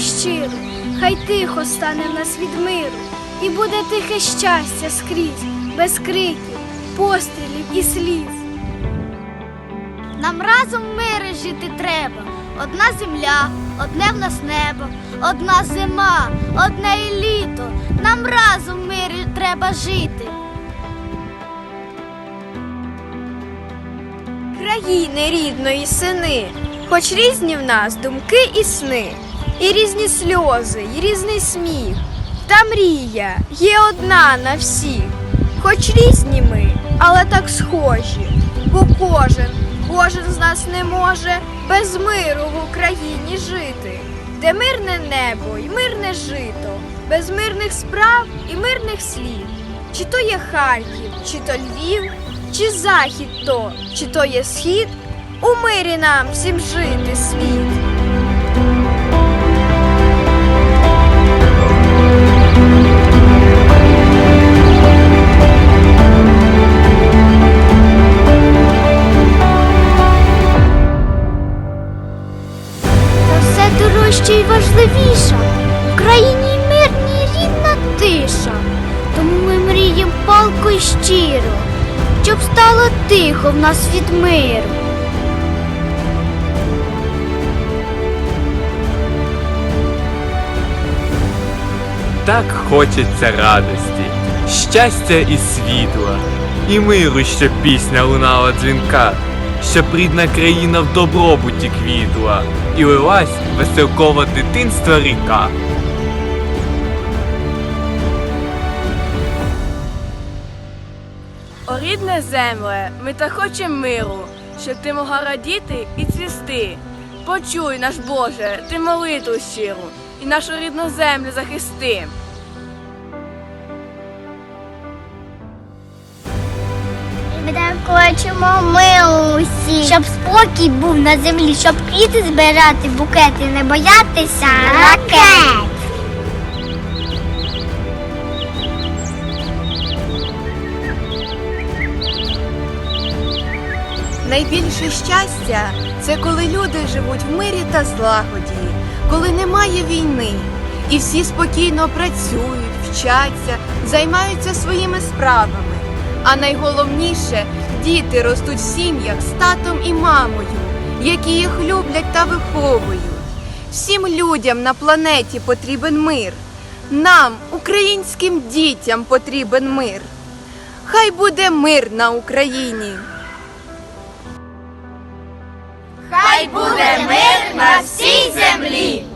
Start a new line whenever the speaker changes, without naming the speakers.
щиру, хай тихо стане в нас від миру, і буде тихе щастя скрізь, без криків, пострілів і сліз.
Нам разом в мирі жити треба. Одна земля, одне в нас небо, одна зима, одне і літо. Нам разом в мирі треба жити.
Країни рідної сини, хоч різні в нас думки і сни, і різні сльози, і різний сміх, та мрія є одна на всіх, хоч різні ми, але так схожі, бо кожен, кожен з нас не може без миру в Україні жити, де мирне небо і мирне жито, без мирних справ і мирних слів. Чи то є Харків, чи то Львів, чи захід то, чи то є схід, у мирі нам всім жити
все дорожче важливіше. В країні мирній рідна тиша. Щоб стало тихо в нас від миру.
Так хочеться радості, щастя і світла, і миру, щоб пісня лунала дзвінка, щоб рідна країна в добробуті квітла, і лилась веселкова дитинства ріка.
Рідне земле, ми так хочемо миру, щоб ти могла радіти і цвісти. Почуй, наш Боже, ти молитву щиру, і нашу рідну землю захисти.
Ми хочемо милу усі, щоб спокій був на землі, щоб квіти збирати, букети, не боятися ракет.
Найбільше щастя це коли люди живуть в мирі та злагоді, коли немає війни, і всі спокійно працюють, вчаться, займаються своїми справами. А найголовніше діти ростуть в сім'ях з татом і мамою, які їх люблять та виховують. Всім людям на планеті потрібен мир. Нам, українським дітям, потрібен мир. Хай буде мир на Україні.
Хай буде мир на всій землі.